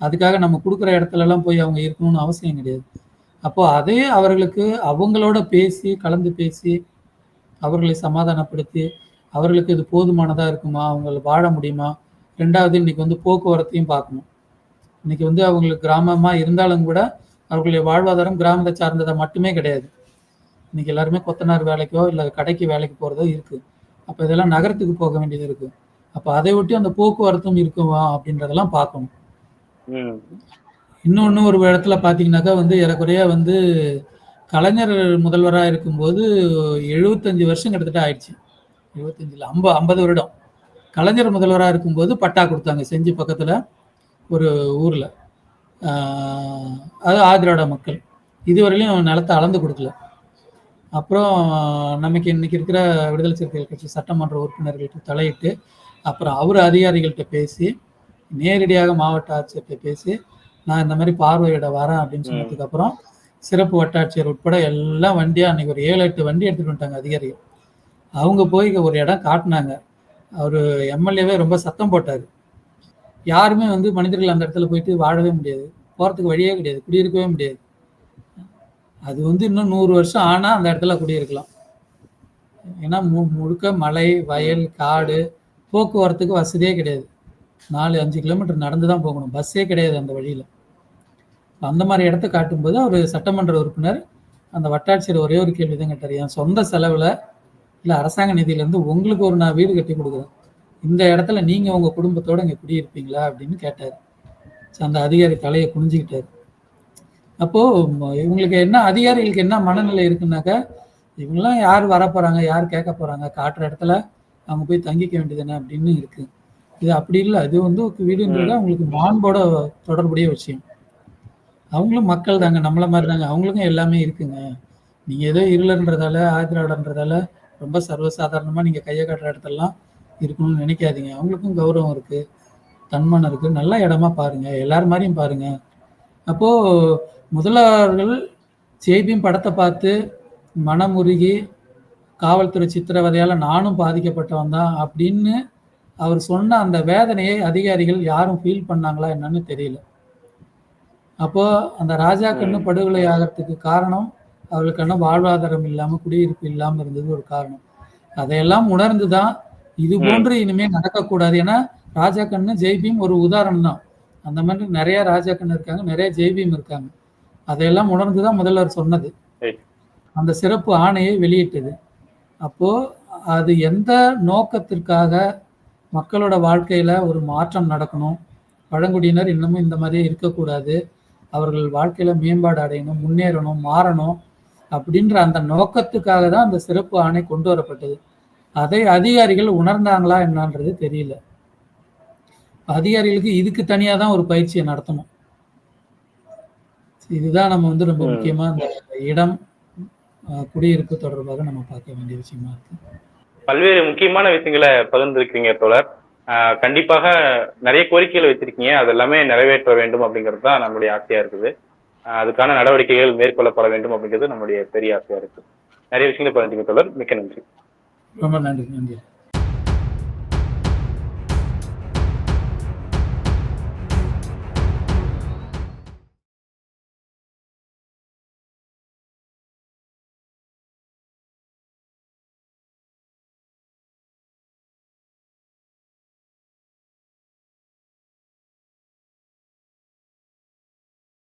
அதுக்காக நம்ம கொடுக்குற இடத்துல எல்லாம் போய் அவங்க இருக்கணும்னு அவசியம் கிடையாது. அப்போ அதே அவர்களுக்கு அவங்களோட பேசி கலந்து பேசி அவர்களை சமாதானப்படுத்தி அவர்களுக்கு இது போதுமானதா இருக்குமா? அவங்கள வாழ முடியுமா? ரெண்டாவது இன்னைக்கு வந்து போக்குவரத்தையும் பார்க்கணும். இன்னைக்கு வந்து அவங்களுக்கு கிராமமா இருந்தாலும் கூட அவர்களுடைய வாழ்வாதாரம் கிராமத்தை சார்ந்ததை மட்டுமே கிடையாது. இன்னைக்கு எல்லாருமே கொத்தனார் வேலைக்கோ இல்லை கடைக்கு வேலைக்கு போறதோ இருக்கு. அப்போ இதெல்லாம் நகரத்துக்கு போக வேண்டியது இருக்கு. அப்போ அதை ஒட்டி அந்த போக்குவரத்தும் இருக்குமா அப்படின்றதெல்லாம் பார்க்கணும். இன்னொன்று ஒரு இடத்துல பார்த்தீங்கன்னாக்கா வந்து ஏறக்குறைய வந்து கலைஞர் முதல்வராக இருக்கும்போது எழுபத்தஞ்சு வருஷம் கிட்டத்தட்ட ஆயிடுச்சு. எழுபத்தஞ்சில் ஐம்பது ஐம்பது வருடம். கலைஞர் முதல்வராக இருக்கும்போது பட்டா கொடுத்தாங்க செஞ்சி பக்கத்தில். ஒரு ஊரில். அது ஆதிராட மக்கள். இதுவரையிலும் நிலத்தை அளந்து கொடுக்கல. அப்புறம் நமக்கு இன்னைக்கு இருக்கிற விடுதலை சிறுத்தைகள் கட்சி சட்டமன்ற உறுப்பினர்கள்ட்ட தலையிட்டு அப்புறம் அவர் அதிகாரிகள்கிட்ட பேசி நேரடியாக மாவட்ட ஆட்சியர்கிட்ட பேசி நான் இந்த மாதிரி பார்வையிட வரேன் அப்படின்னு சொன்னதுக்கு அப்புறம் சிறப்பு வட்டாட்சியர் உட்பட எல்லாம் வண்டியாக அன்றைக்கி ஒரு ஏழு எட்டு வண்டி எடுத்துகிட்டு வந்துட்டாங்க அதிகாரிகள். அவங்க போய் ஒரு இடம் காட்டினாங்க. அவர் எம்எல்ஏவே ரொம்ப சத்தம் போட்டார். யாருமே வந்து மனிதர்கள் அந்த இடத்துல போயிட்டு வாழவே முடியாது. போகிறதுக்கு வழியே கிடையாது. குடியிருக்கவே முடியாது. அது வந்து இன்னும் நூறு வருஷம் ஆனால் அந்த இடத்துல குடியிருக்கலாம். ஏன்னா மு முழுக்க மலை வயல் காடு போக்குவரத்துக்கு வசதியே கிடையாது. நாலு அஞ்சு கிலோமீட்டர் நடந்து தான் போகணும். பஸ்ஸே கிடையாது அந்த வழியில். அந்த மாதிரி இடத்த காட்டும்போது அவர் சட்டமன்ற உறுப்பினர். அந்த வட்டாட்சியர் ஒரே ஒரு கேள்வி தான் கேட்டார். என் சொந்த செலவில் இல்லை அரசாங்க நிதியிலேருந்து உங்களுக்கு ஒரு நான் வீடு கட்டி கொடுக்குறேன். இந்த இடத்துல நீங்கள் உங்கள் குடும்பத்தோடு இங்கே குடியிருப்பீங்களா அப்படின்னு கேட்டார். அந்த அதிகாரி தலையை குனிஞ்சிக்கிட்டார். அப்போது இவங்களுக்கு என்ன அதிகாரிகளுக்கு என்ன மனநிலை இருக்குன்னாக்கா இவங்கெல்லாம் யார் வர போகிறாங்க யார் கேட்க போகிறாங்க காட்டுற இடத்துல அவங்க போய் தங்கிக்க வேண்டியதுதானே அப்படின்னு இருக்கு. இது அப்படி இல்லை அது வந்து வீடுன்றது அவங்களுக்கு மாண்போட தொடர்புடைய விஷயம். அவங்களும் மக்கள் தாங்க நம்மள மாதிரி தாங்க அவங்களுக்கும் எல்லாமே இருக்குங்க. நீங்கள் ஏதோ இருளன்றதால ஆதிராடன்றதால ரொம்ப சர்வசாதாரணமாக நீங்கள் கையை காட்டுற இடத்தெல்லாம் இருக்கணும்னு நினைக்காதீங்க. அவங்களுக்கும் கௌரவம் இருக்குது தன்மானம் இருக்குது நல்ல இடமா பாருங்கள் எல்லார் மாதிரியும் பாருங்கள் அப்போது முதலாளர்கள் செய்தியும் படத்தை பார்த்து மனமுருகி காவல்துறை சித்திரவதையால் நானும் பாதிக்கப்பட்டவன் தான் அப்படின்னு அவர் சொன்ன அந்த வேதனையை அதிகாரிகள் யாரும் ஃபீல் பண்ணாங்களா என்னன்னு தெரியல. அப்போ அந்த ராஜா கண்ணு படுகொலை ஆகிறதுக்கு காரணம் அவர்களுக்கான வாழ்வாதாரம் இல்லாமல் குடியிருப்பு இல்லாமல் இருந்தது ஒரு காரணம். அதையெல்லாம் உணர்ந்து தான் இது போன்று இனிமே நடக்கக்கூடாது. ஏன்னா ராஜா கண்ணு ஜெய்பீம் ஒரு உதாரணம் தான். அந்த மாதிரி நிறைய ராஜா கண்ணு இருக்காங்க நிறைய ஜெய்பீம் இருக்காங்க. அதையெல்லாம் உணர்ந்து தான் முதல்வர் சொன்னது. அந்த சிறப்பு ஆணையை வெளியிட்டது. அப்போ அது எந்த நோக்கத்திற்காக மக்களோட வாழ்க்கையில ஒரு மாற்றம் நடக்கணும்? பழங்குடியினர் இன்னமும் இந்த மாதிரியே இருக்கக்கூடாது. அவர்கள் வாழ்க்கையில மேம்பாடு அடையணும் முன்னேறணும் மாறணும் அப்படின்ற அந்த நோக்கத்துக்காக தான் அந்த சிறப்பு ஆணை கொண்டு வரப்பட்டது. அதை அதிகாரிகள் உணர்ந்தாங்களா என்னன்றது தெரியல. அதிகாரிகளுக்கு இதுக்கு தனியா தான் ஒரு பயிற்சியை நடத்தணும். இதுதான் நம்ம வந்து ரொம்ப முக்கியமா இந்த இடம் குடியிருப்பு தொடர்பாக நம்ம பார்க்க வேண்டிய விஷயமா இருக்கு. பல்வேறு முக்கியமான விஷயங்களை பகிர்ந்திருக்கீங்க தோழர். கண்டிப்பாக நிறைய கோரிக்கைகள் வச்சிருக்கீங்க அது எல்லாமே நிறைவேற்ற வேண்டும் அப்படிங்கிறது தான் நம்மளுடைய ஆசையா இருக்குது. அதுக்கான நடவடிக்கைகள் மேற்கொள்ளப்பட வேண்டும் அப்படிங்கிறது நம்மளுடைய பெரிய ஆசையா இருக்கு. நிறைய விஷயங்களை பகிர்ந்தீங்க தோழர். மிக்க நன்றி. ரொம்ப நன்றி நன்றி.